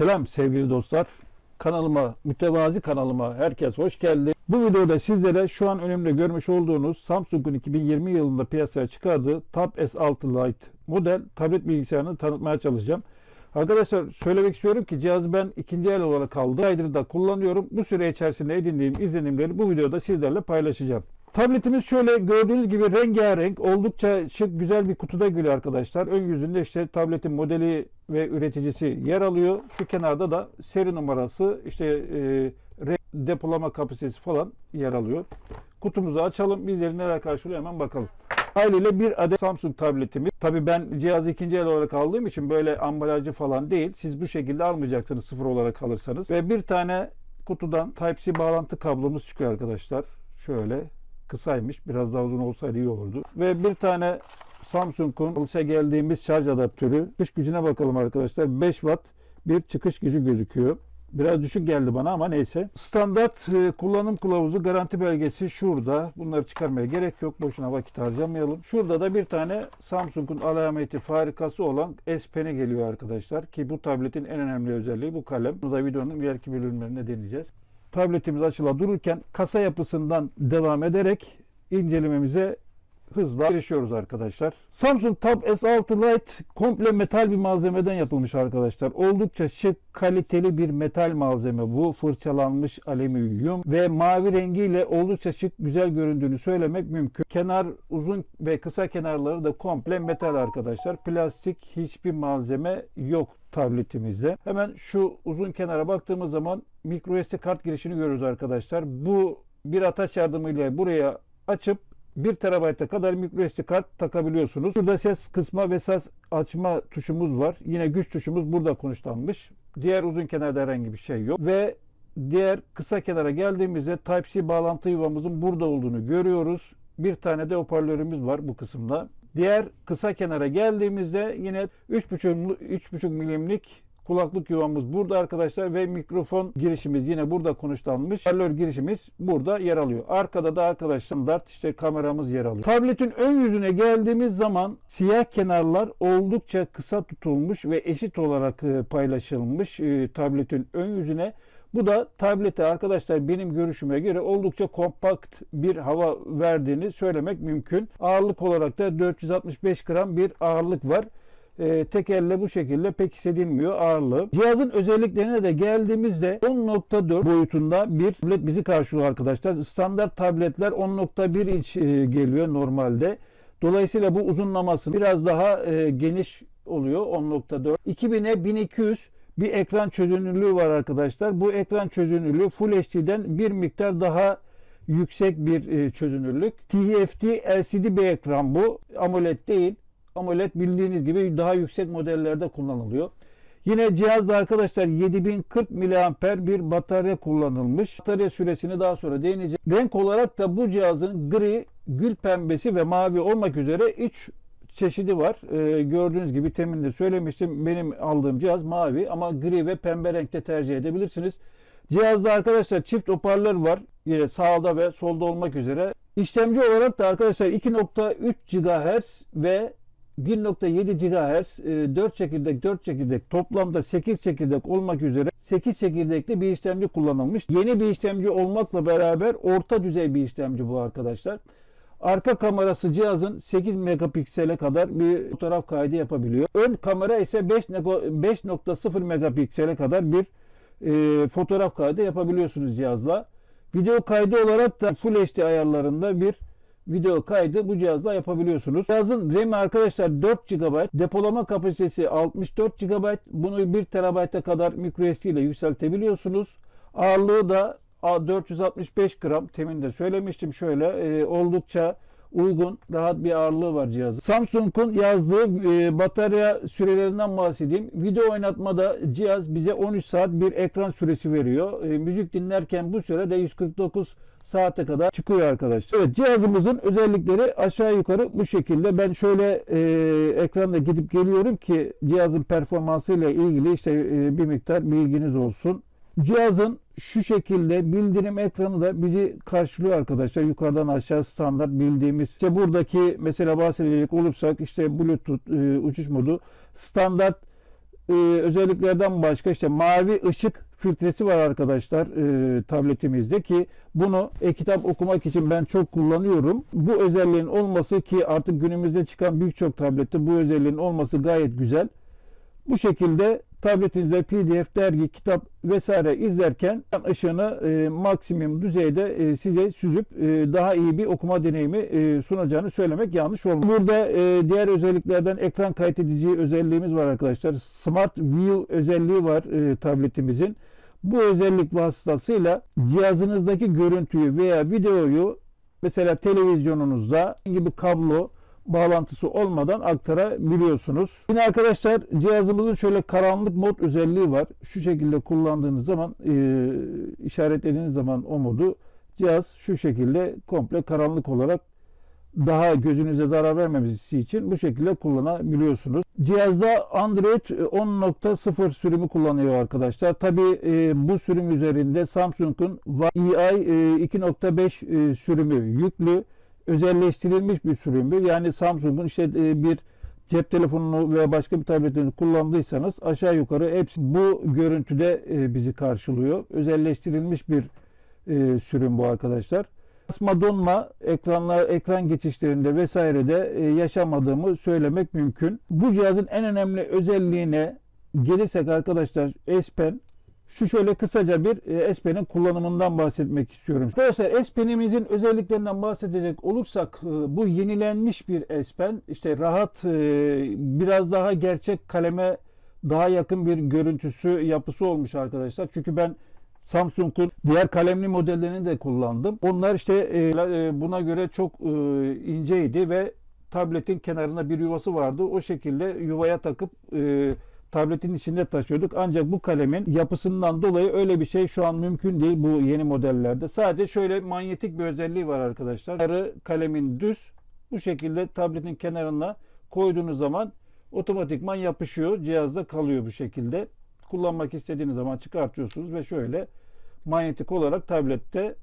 Selam sevgili dostlar. Kanalıma, mütevazi kanalıma herkes hoş geldi. Bu videoda sizlere şu an önümde görmüş olduğunuz Samsung'un 2020 yılında piyasaya çıkardığı Tab S6 Lite model tablet bilgisayarını tanıtmaya çalışacağım. Arkadaşlar söylemek istiyorum ki cihazı ben ikinci el olarak aldım. Aydır da kullanıyorum. Bu süre içerisinde edindiğim izlenimleri bu videoda sizlerle paylaşacağım. Tabletimiz şöyle gördüğünüz gibi rengarenk, oldukça şık, güzel bir kutuda geliyor arkadaşlar. Ön yüzünde işte tabletin modeli ve üreticisi yer alıyor. Şu kenarda da seri numarası, işte e, depolama kapasitesi falan yer alıyor. Kutumuzu açalım, bizleri neler karşılıyor hemen bakalım. Haliyle bir adet Samsung tabletimiz. Tabii ben cihazı ikinci el olarak aldığım için böyle ambalajı falan değil. Siz bu şekilde almayacaksınız sıfır olarak alırsanız. Ve bir tane kutudan Type-C bağlantı kablomuz çıkıyor arkadaşlar. Şöyle kısaymış. Biraz daha uzun olsaydı iyi olurdu. Ve bir tane Samsung'un alışa geldiğimiz şarj adaptörü. Çıkış gücüne bakalım arkadaşlar. 5 watt bir çıkış gücü gözüküyor. Biraz düşük geldi bana ama neyse. Standart e, kullanım kılavuzu garanti belgesi şurada. Bunları çıkarmaya gerek yok. Boşuna vakit harcamayalım. Şurada da bir tane Samsung'un alameti farikası olan S Pen'i geliyor arkadaşlar. Ki bu tabletin en önemli özelliği bu kalem. Bunu da videonun diğerki bölümlerinde deneyeceğiz. Tabletimiz açıla dururken kasa yapısından devam ederek incelememize hızla girişiyoruz arkadaşlar. Samsung Tab S6 Lite komple metal bir malzemeden yapılmış arkadaşlar. Oldukça şık, kaliteli bir metal malzeme bu. Fırçalanmış alüminyum ve mavi rengiyle oldukça şık, güzel göründüğünü söylemek mümkün. Kenar uzun ve kısa kenarları da komple metal arkadaşlar. Plastik hiçbir malzeme yok tabletimizde. Hemen şu uzun kenara baktığımız zaman micro SD kart girişini görüyoruz arkadaşlar. Bu bir ataç yardımıyla buraya açıp 1 TB'a kadar micro SD kart takabiliyorsunuz. Burada ses kısma ve ses açma tuşumuz var. Yine güç tuşumuz burada konuşlanmış. Diğer uzun kenarda herhangi bir şey yok. Ve diğer kısa kenara geldiğimizde Type-C bağlantı yuvamızın burada olduğunu görüyoruz. Bir tane de hoparlörümüz var bu kısımda. Diğer kısa kenara geldiğimizde yine 3.5 3.5 milimlik kulaklık yuvamız burada arkadaşlar ve mikrofon girişimiz yine burada konuşlanmış. Hoparlör girişimiz burada yer alıyor. Arkada da arkadaşlar standart işte kameramız yer alıyor. Tabletin ön yüzüne geldiğimiz zaman siyah kenarlar oldukça kısa tutulmuş ve eşit olarak e, paylaşılmış e, tabletin ön yüzüne. Bu da tablete arkadaşlar benim görüşüme göre oldukça kompakt bir hava verdiğini söylemek mümkün. Ağırlık olarak da 465 gram bir ağırlık var e, tek elle bu şekilde pek hissedilmiyor ağırlığı. Cihazın özelliklerine de geldiğimizde 10.4 boyutunda bir tablet bizi karşılıyor arkadaşlar. Standart tabletler 10.1 inç e, geliyor normalde. Dolayısıyla bu uzunlaması biraz daha e, geniş oluyor 10.4. 2000'e 1200 bir ekran çözünürlüğü var arkadaşlar. Bu ekran çözünürlüğü Full HD'den bir miktar daha yüksek bir e, çözünürlük. TFT LCD bir ekran bu. AMOLED değil. AMOLED bildiğiniz gibi daha yüksek modellerde kullanılıyor. Yine cihazda arkadaşlar 7040 mAh bir batarya kullanılmış. Batarya süresini daha sonra değineceğim. Renk olarak da bu cihazın gri, gül pembesi ve mavi olmak üzere 3 çeşidi var. Ee, gördüğünüz gibi temin de söylemiştim. Benim aldığım cihaz mavi ama gri ve pembe renkte tercih edebilirsiniz. Cihazda arkadaşlar çift hoparlör var. Yine sağda ve solda olmak üzere. İşlemci olarak da arkadaşlar 2.3 GHz ve 1.7 GHz 4 çekirdek 4 çekirdek toplamda 8 çekirdek olmak üzere 8 çekirdekli bir işlemci kullanılmış. Yeni bir işlemci olmakla beraber orta düzey bir işlemci bu arkadaşlar. Arka kamerası cihazın 8 megapiksele kadar bir fotoğraf kaydı yapabiliyor. Ön kamera ise 5.0 megapiksele kadar bir e, fotoğraf kaydı yapabiliyorsunuz cihazla. Video kaydı olarak da Full HD ayarlarında bir video kaydı bu cihazla yapabiliyorsunuz. Cihazın RAM'i arkadaşlar 4 GB, depolama kapasitesi 64 GB. Bunu 1 TB'a kadar microSD ile yükseltebiliyorsunuz. Ağırlığı da 465 gram. Temin de söylemiştim şöyle e, oldukça uygun, rahat bir ağırlığı var cihazın. Samsung'un yazdığı e, batarya sürelerinden bahsedeyim. Video oynatmada cihaz bize 13 saat bir ekran süresi veriyor. E, müzik dinlerken bu süre de 149 saate kadar çıkıyor arkadaşlar. Evet cihazımızın özellikleri aşağı yukarı bu şekilde. Ben şöyle e, ekranda gidip geliyorum ki cihazın performansıyla ilgili işte e, bir miktar bilginiz olsun. Cihazın şu şekilde bildirim ekranı da bizi karşılıyor arkadaşlar. Yukarıdan aşağı standart bildiğimiz. İşte buradaki mesela bahsedecek olursak işte Bluetooth e, uçuş modu standart e, özelliklerden başka işte mavi ışık filtresi var arkadaşlar e, tabletimizde ki bunu e-kitap okumak için ben çok kullanıyorum. Bu özelliğin olması ki artık günümüzde çıkan birçok tablette bu özelliğin olması gayet güzel. Bu şekilde tabletinizde PDF, dergi, kitap vesaire izlerken ışığını e, maksimum düzeyde e, size süzüp e, daha iyi bir okuma deneyimi e, sunacağını söylemek yanlış olmaz. Burada e, diğer özelliklerden ekran kaydedici özelliğimiz var arkadaşlar. Smart View özelliği var e, tabletimizin. Bu özellik vasıtasıyla cihazınızdaki görüntüyü veya videoyu mesela televizyonunuzda gibi kablo bağlantısı olmadan aktarabiliyorsunuz. Yine arkadaşlar cihazımızın şöyle karanlık mod özelliği var. Şu şekilde kullandığınız zaman e, işaretlediğiniz zaman o modu cihaz şu şekilde komple karanlık olarak daha gözünüze zarar vermemesi için bu şekilde kullanabiliyorsunuz. Cihazda Android 10.0 sürümü kullanıyor arkadaşlar. Tabi bu sürüm üzerinde Samsung'un EI 2.5 sürümü yüklü özelleştirilmiş bir sürüm bu. Yani Samsung'un işte e, bir cep telefonunu veya başka bir tabletini kullandıysanız aşağı yukarı hepsi bu görüntüde e, bizi karşılıyor. Özelleştirilmiş bir e, sürüm bu arkadaşlar. Basma donma ekranlar ekran geçişlerinde vesairede yaşamadığımı söylemek mümkün. Bu cihazın en önemli özelliğine gelirsek arkadaşlar S Pen şu şöyle kısaca bir e, S Pen'in kullanımından bahsetmek istiyorum. Arkadaşlar S Pen'imizin özelliklerinden bahsedecek olursak e, bu yenilenmiş bir S Pen. İşte rahat e, biraz daha gerçek kaleme daha yakın bir görüntüsü yapısı olmuş arkadaşlar. Çünkü ben Samsung'un diğer kalemli modellerini de kullandım. Onlar işte buna göre çok inceydi ve tabletin kenarında bir yuvası vardı. O şekilde yuvaya takıp tabletin içinde taşıyorduk. Ancak bu kalemin yapısından dolayı öyle bir şey şu an mümkün değil bu yeni modellerde. Sadece şöyle manyetik bir özelliği var arkadaşlar. Yarı kalemin düz bu şekilde tabletin kenarına koyduğunuz zaman otomatikman yapışıyor. Cihazda kalıyor bu şekilde. Kullanmak istediğiniz zaman çıkartıyorsunuz ve şöyle manyetik olarak tablette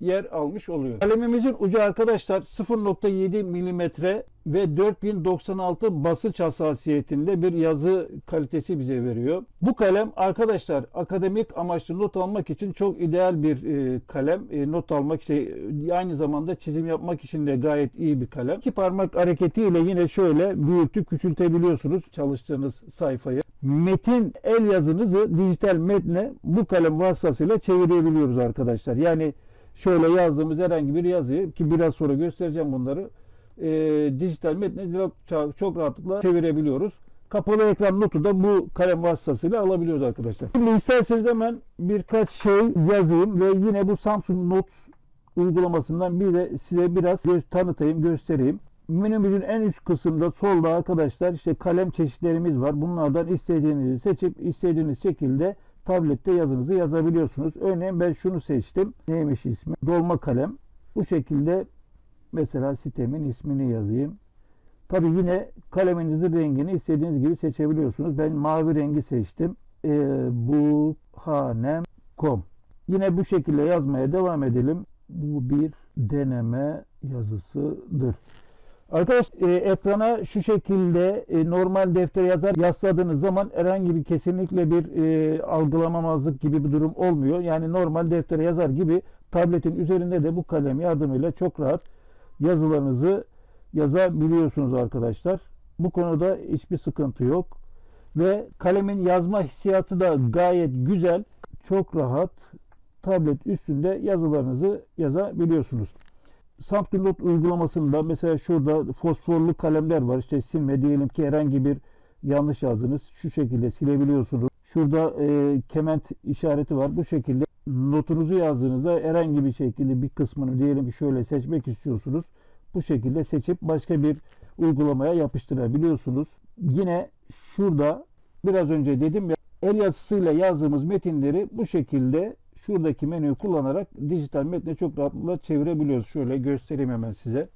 yer almış oluyor. Kalemimizin ucu arkadaşlar 0.7 milimetre ve 4096 basınç hassasiyetinde bir yazı kalitesi bize veriyor. Bu kalem arkadaşlar akademik amaçlı not almak için çok ideal bir e, kalem. E, not almak işte aynı zamanda çizim yapmak için de gayet iyi bir kalem. İki parmak hareketiyle yine şöyle büyütüp küçültebiliyorsunuz çalıştığınız sayfayı. Metin el yazınızı dijital metne bu kalem vasıtasıyla çevirebiliyoruz arkadaşlar. Yani şöyle yazdığımız herhangi bir yazıyı ki biraz sonra göstereceğim bunları e, dijital metne çok rahatlıkla çevirebiliyoruz. Kapalı ekran notu da bu kalem vasıtasıyla alabiliyoruz arkadaşlar. Şimdi isterseniz hemen birkaç şey yazayım ve yine bu Samsung Notes uygulamasından bir de size biraz gö tanıtayım, göstereyim. Menümüzün en üst kısımda solda arkadaşlar işte kalem çeşitlerimiz var. Bunlardan istediğinizi seçip istediğiniz şekilde tablette yazınızı yazabiliyorsunuz. Örneğin ben şunu seçtim. Neymiş ismi? Dolma kalem. Bu şekilde mesela sitemin ismini yazayım. Tabi yine kaleminizin rengini istediğiniz gibi seçebiliyorsunuz. Ben mavi rengi seçtim. E, bu Yine bu şekilde yazmaya devam edelim. Bu bir deneme yazısıdır. Arkadaş e, ekrana şu şekilde e, normal defter yazar yasladığınız zaman herhangi bir kesinlikle bir e, algılamamazlık gibi bir durum olmuyor. Yani normal deftere yazar gibi tabletin üzerinde de bu kalem yardımıyla çok rahat yazılarınızı yazabiliyorsunuz arkadaşlar. Bu konuda hiçbir sıkıntı yok. Ve kalemin yazma hissiyatı da gayet güzel. Çok rahat tablet üstünde yazılarınızı yazabiliyorsunuz. Note uygulamasında mesela şurada fosforlu kalemler var. İşte silme diyelim ki herhangi bir yanlış yazdınız. Şu şekilde silebiliyorsunuz. Şurada e, kement işareti var. Bu şekilde notunuzu yazdığınızda herhangi bir şekilde bir kısmını diyelim ki şöyle seçmek istiyorsunuz. Bu şekilde seçip başka bir uygulamaya yapıştırabiliyorsunuz. Yine şurada biraz önce dedim ya el yazısıyla yazdığımız metinleri bu şekilde şuradaki menüyü kullanarak dijital metne çok rahatlıkla çevirebiliyoruz. Şöyle göstereyim hemen size.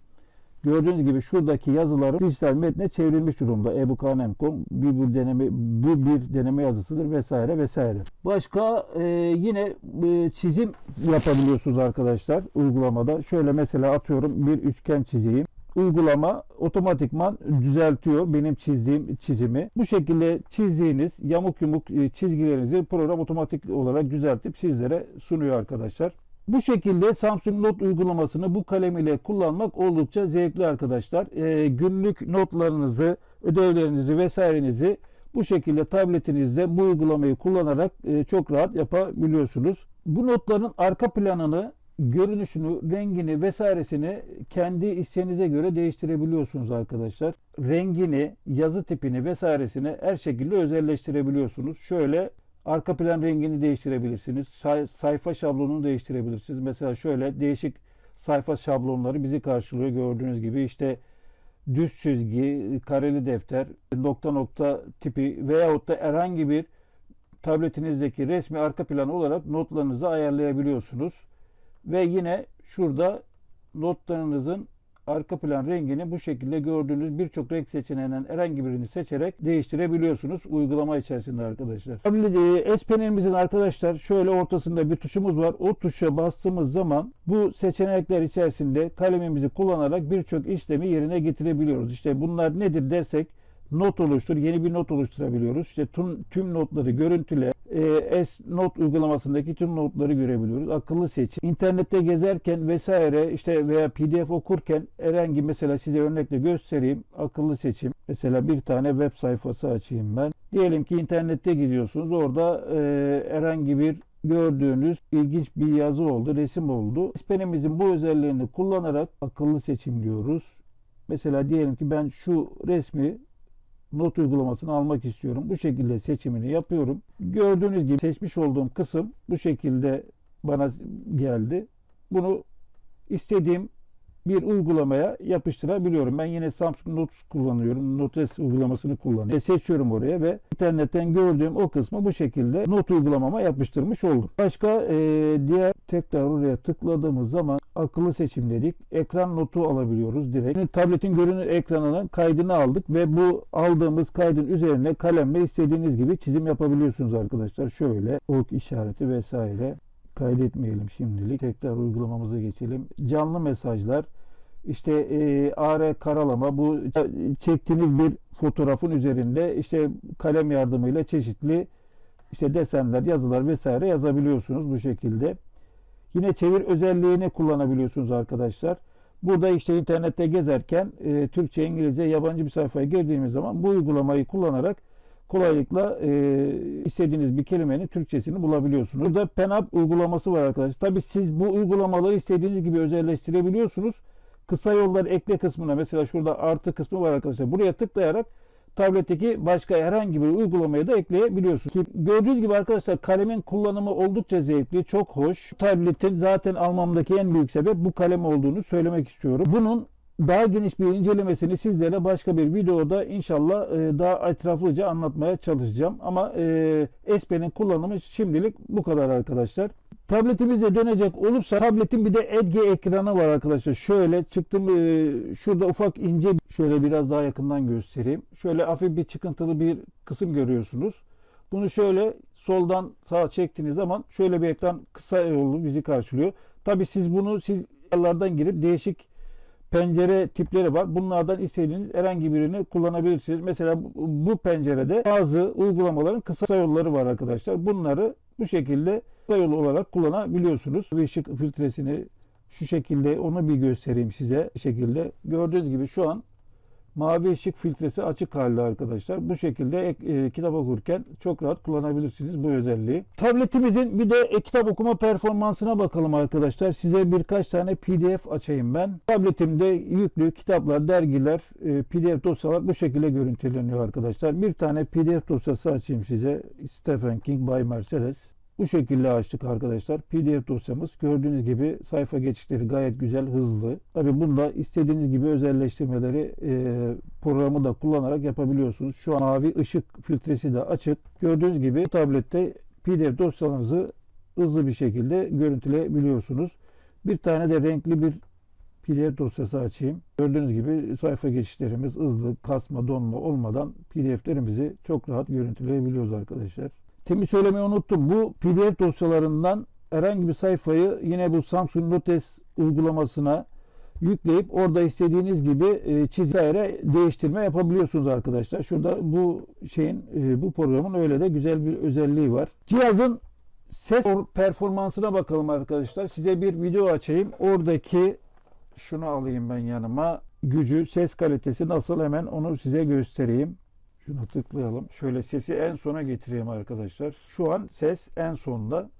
Gördüğünüz gibi şuradaki yazıları dijital metne çevrilmiş durumda. ebukanem.com bir, bir deneme bu bir deneme yazısıdır vesaire vesaire. Başka e, yine e, çizim yapabiliyorsunuz arkadaşlar uygulamada. Şöyle mesela atıyorum bir üçgen çizeyim. Uygulama otomatikman düzeltiyor benim çizdiğim çizimi. Bu şekilde çizdiğiniz yamuk yumuk e, çizgilerinizi program otomatik olarak düzeltip sizlere sunuyor arkadaşlar. Bu şekilde Samsung Note uygulamasını bu kalem ile kullanmak oldukça zevkli arkadaşlar. Ee, günlük notlarınızı, ödevlerinizi vesairenizi bu şekilde tabletinizde bu uygulamayı kullanarak e, çok rahat yapabiliyorsunuz. Bu notların arka planını, görünüşünü, rengini vesairesini kendi isteğinize göre değiştirebiliyorsunuz arkadaşlar. Rengini, yazı tipini vesairesini her şekilde özelleştirebiliyorsunuz. Şöyle arka plan rengini değiştirebilirsiniz. Say- sayfa şablonunu değiştirebilirsiniz. Mesela şöyle değişik sayfa şablonları bizi karşılıyor gördüğünüz gibi. işte düz çizgi, kareli defter, nokta nokta tipi veyahut da herhangi bir tabletinizdeki resmi arka plan olarak notlarınızı ayarlayabiliyorsunuz. Ve yine şurada notlarınızın arka plan rengini bu şekilde gördüğünüz birçok renk seçeneğinden herhangi birini seçerek değiştirebiliyorsunuz uygulama içerisinde arkadaşlar. E, S Pen'imizin arkadaşlar şöyle ortasında bir tuşumuz var. O tuşa bastığımız zaman bu seçenekler içerisinde kalemimizi kullanarak birçok işlemi yerine getirebiliyoruz. İşte bunlar nedir dersek not oluştur, yeni bir not oluşturabiliyoruz. İşte tüm, tüm notları görüntüle, e, S-Not uygulamasındaki tüm notları görebiliyoruz. Akıllı seçim. İnternette gezerken vesaire işte veya PDF okurken herhangi mesela size örnekle göstereyim. Akıllı seçim. Mesela bir tane web sayfası açayım ben. Diyelim ki internette gidiyorsunuz. Orada e, herhangi bir gördüğünüz ilginç bir yazı oldu, resim oldu. Penimizin bu özelliğini kullanarak akıllı seçim diyoruz. Mesela diyelim ki ben şu resmi not uygulamasını almak istiyorum. Bu şekilde seçimini yapıyorum. Gördüğünüz gibi seçmiş olduğum kısım bu şekilde bana geldi. Bunu istediğim bir uygulamaya yapıştırabiliyorum. Ben yine Samsung Notes kullanıyorum. Notes uygulamasını kullanıyorum. Seçiyorum oraya ve internetten gördüğüm o kısmı bu şekilde not uygulamama yapıştırmış oldum. Başka e, diğer tekrar oraya tıkladığımız zaman akıllı seçim dedik. Ekran notu alabiliyoruz direkt. Şimdi tabletin görünür ekranının kaydını aldık ve bu aldığımız kaydın üzerine kalemle istediğiniz gibi çizim yapabiliyorsunuz arkadaşlar. Şöyle ok işareti vesaire kaydetmeyelim şimdilik. Tekrar uygulamamıza geçelim. Canlı mesajlar, işte e, AR karalama, bu çektiğiniz bir fotoğrafın üzerinde işte kalem yardımıyla çeşitli işte desenler, yazılar vesaire yazabiliyorsunuz bu şekilde. Yine çevir özelliğini kullanabiliyorsunuz arkadaşlar. Burada işte internette gezerken e, Türkçe, İngilizce, yabancı bir sayfaya girdiğimiz zaman bu uygulamayı kullanarak kolaylıkla e, istediğiniz bir kelimenin Türkçesini bulabiliyorsunuz. Burada PenUp uygulaması var arkadaşlar. Tabi siz bu uygulamaları istediğiniz gibi özelleştirebiliyorsunuz. Kısa yollar ekle kısmına mesela şurada artı kısmı var arkadaşlar. Buraya tıklayarak tabletteki başka herhangi bir uygulamayı da ekleyebiliyorsunuz. Gördüğünüz gibi arkadaşlar kalemin kullanımı oldukça zevkli, çok hoş. Tabletin zaten almamdaki en büyük sebep bu kalem olduğunu söylemek istiyorum. Bunun daha geniş bir incelemesini sizlere başka bir videoda inşallah e, daha etraflıca anlatmaya çalışacağım. Ama e, SP'nin kullanımı şimdilik bu kadar arkadaşlar. Tabletimize dönecek olursa tabletin bir de Edge ekranı var arkadaşlar. Şöyle çıktım e, şurada ufak ince şöyle biraz daha yakından göstereyim. Şöyle hafif bir çıkıntılı bir kısım görüyorsunuz. Bunu şöyle soldan sağa çektiğiniz zaman şöyle bir ekran kısa yollu bizi karşılıyor. Tabi siz bunu siz yerlerden girip değişik pencere tipleri var. Bunlardan istediğiniz herhangi birini kullanabilirsiniz. Mesela bu pencerede bazı uygulamaların kısa yolları var arkadaşlar. Bunları bu şekilde kısa yol olarak kullanabiliyorsunuz. Işık filtresini şu şekilde onu bir göstereyim size. Bu şekilde gördüğünüz gibi şu an mavi ışık filtresi açık halde arkadaşlar. Bu şekilde e, kitap okurken çok rahat kullanabilirsiniz bu özelliği. Tabletimizin bir de e, kitap okuma performansına bakalım arkadaşlar. Size birkaç tane PDF açayım ben. Tabletimde yüklü kitaplar, dergiler, e, PDF dosyalar bu şekilde görüntüleniyor arkadaşlar. Bir tane PDF dosyası açayım size. Stephen King by Mercedes. Bu şekilde açtık arkadaşlar. PDF dosyamız gördüğünüz gibi sayfa geçişleri gayet güzel, hızlı. Tabi bunda istediğiniz gibi özelleştirmeleri e, programı da kullanarak yapabiliyorsunuz. Şu an mavi ışık filtresi de açık. Gördüğünüz gibi tablette PDF dosyalarınızı hızlı bir şekilde görüntüleyebiliyorsunuz. Bir tane de renkli bir PDF dosyası açayım. Gördüğünüz gibi sayfa geçişlerimiz hızlı, kasma, donma olmadan PDF'lerimizi çok rahat görüntüleyebiliyoruz arkadaşlar. Temi söylemeyi unuttum. Bu PDF dosyalarından herhangi bir sayfayı yine bu Samsung Notes uygulamasına yükleyip orada istediğiniz gibi e, çizere değiştirme yapabiliyorsunuz arkadaşlar. Şurada bu şeyin e, bu programın öyle de güzel bir özelliği var. Cihazın ses performansına bakalım arkadaşlar. Size bir video açayım. Oradaki şunu alayım ben yanıma. Gücü, ses kalitesi nasıl hemen onu size göstereyim. Şunu tıklayalım. Şöyle sesi en sona getireyim arkadaşlar. Şu an ses en sonda.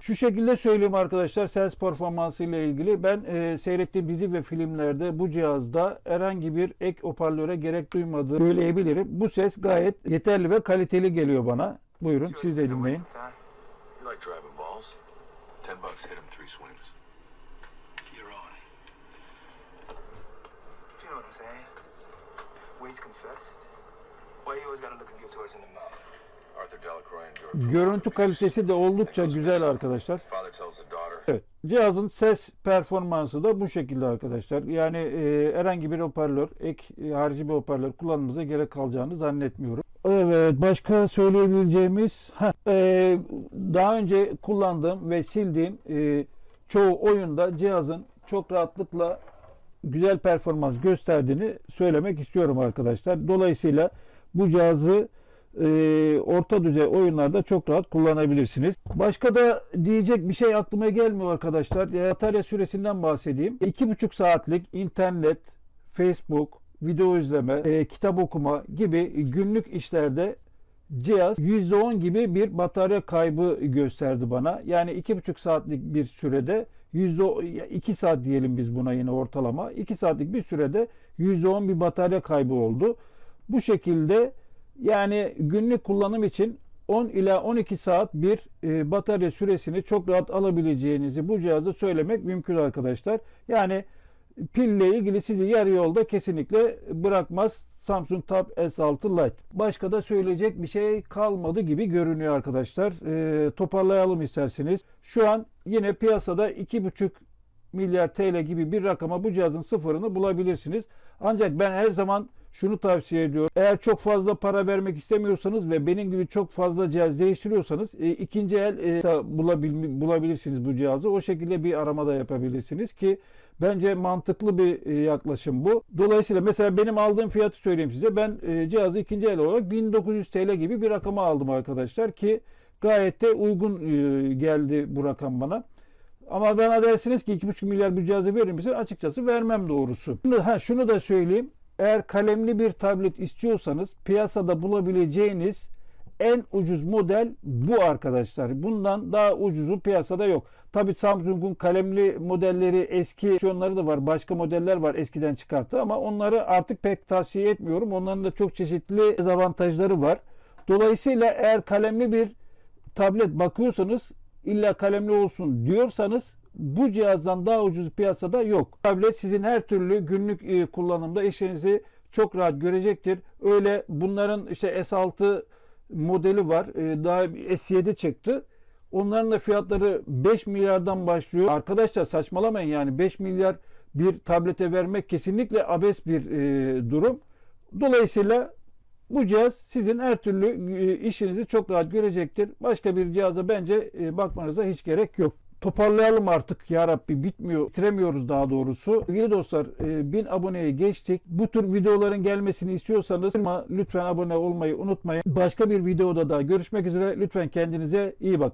Şu şekilde söyleyeyim arkadaşlar ses performansı ile ilgili. Ben e, seyrettiğim dizi ve filmlerde bu cihazda herhangi bir ek hoparlöre gerek duymadığını söyleyebilirim. Bu ses gayet yeterli ve kaliteli geliyor bana. Buyurun siz de dinleyin. You like Görüntü kalitesi de oldukça güzel arkadaşlar. Evet. Cihazın ses performansı da bu şekilde arkadaşlar. Yani e, herhangi bir hoparlör, ek e, harici bir hoparlör kullanmanıza gerek kalacağını zannetmiyorum. Evet, başka söyleyebileceğimiz heh, e, daha önce kullandığım ve sildiğim e, çoğu oyunda cihazın çok rahatlıkla güzel performans gösterdiğini söylemek istiyorum arkadaşlar. Dolayısıyla bu cihazı e, orta düzey oyunlarda çok rahat kullanabilirsiniz. Başka da diyecek bir şey aklıma gelmiyor arkadaşlar. Batarya süresinden bahsedeyim. 2,5 saatlik internet, Facebook, video izleme, e, kitap okuma gibi günlük işlerde cihaz %10 gibi bir batarya kaybı gösterdi bana. Yani 2,5 saatlik bir sürede %2 saat diyelim biz buna yine ortalama. 2 saatlik bir sürede %10 bir batarya kaybı oldu. Bu şekilde yani günlük kullanım için 10 ila 12 saat bir e, batarya süresini çok rahat alabileceğinizi bu cihazda söylemek mümkün arkadaşlar. Yani pille ilgili sizi yarı yolda kesinlikle bırakmaz Samsung Tab S6 Lite. Başka da söyleyecek bir şey kalmadı gibi görünüyor arkadaşlar. E, toparlayalım isterseniz. Şu an yine piyasada 2,5 milyar TL gibi bir rakama bu cihazın sıfırını bulabilirsiniz. Ancak ben her zaman şunu tavsiye ediyorum. Eğer çok fazla para vermek istemiyorsanız ve benim gibi çok fazla cihaz değiştiriyorsanız e, ikinci el e, bulabil, bulabilirsiniz bu cihazı. O şekilde bir arama da yapabilirsiniz ki bence mantıklı bir e, yaklaşım bu. Dolayısıyla mesela benim aldığım fiyatı söyleyeyim size. Ben e, cihazı ikinci el olarak 1900 TL gibi bir rakama aldım arkadaşlar ki gayet de uygun e, geldi bu rakam bana. Ama bana dersiniz ki 2,5 milyar bir cihazı verir misin? Açıkçası vermem doğrusu. Ha, şunu da söyleyeyim. Eğer kalemli bir tablet istiyorsanız piyasada bulabileceğiniz en ucuz model bu arkadaşlar. Bundan daha ucuzu piyasada yok. Tabi Samsung'un kalemli modelleri eski versiyonları da var. Başka modeller var eskiden çıkarttı ama onları artık pek tavsiye etmiyorum. Onların da çok çeşitli dezavantajları var. Dolayısıyla eğer kalemli bir tablet bakıyorsanız illa kalemli olsun diyorsanız bu cihazdan daha ucuz piyasada yok. Tablet sizin her türlü günlük e, kullanımda işlerinizi çok rahat görecektir. Öyle bunların işte S6 modeli var. E, daha S7 çıktı. Onların da fiyatları 5 milyardan başlıyor. Arkadaşlar saçmalamayın yani 5 milyar bir tablete vermek kesinlikle abes bir e, durum. Dolayısıyla bu cihaz sizin her türlü işinizi çok rahat görecektir. Başka bir cihaza bence bakmanıza hiç gerek yok. Toparlayalım artık ya Rabbi bitmiyor. Bitiremiyoruz daha doğrusu. Sevgili dostlar 1000 aboneye geçtik. Bu tür videoların gelmesini istiyorsanız lütfen abone olmayı unutmayın. Başka bir videoda da görüşmek üzere. Lütfen kendinize iyi bakın.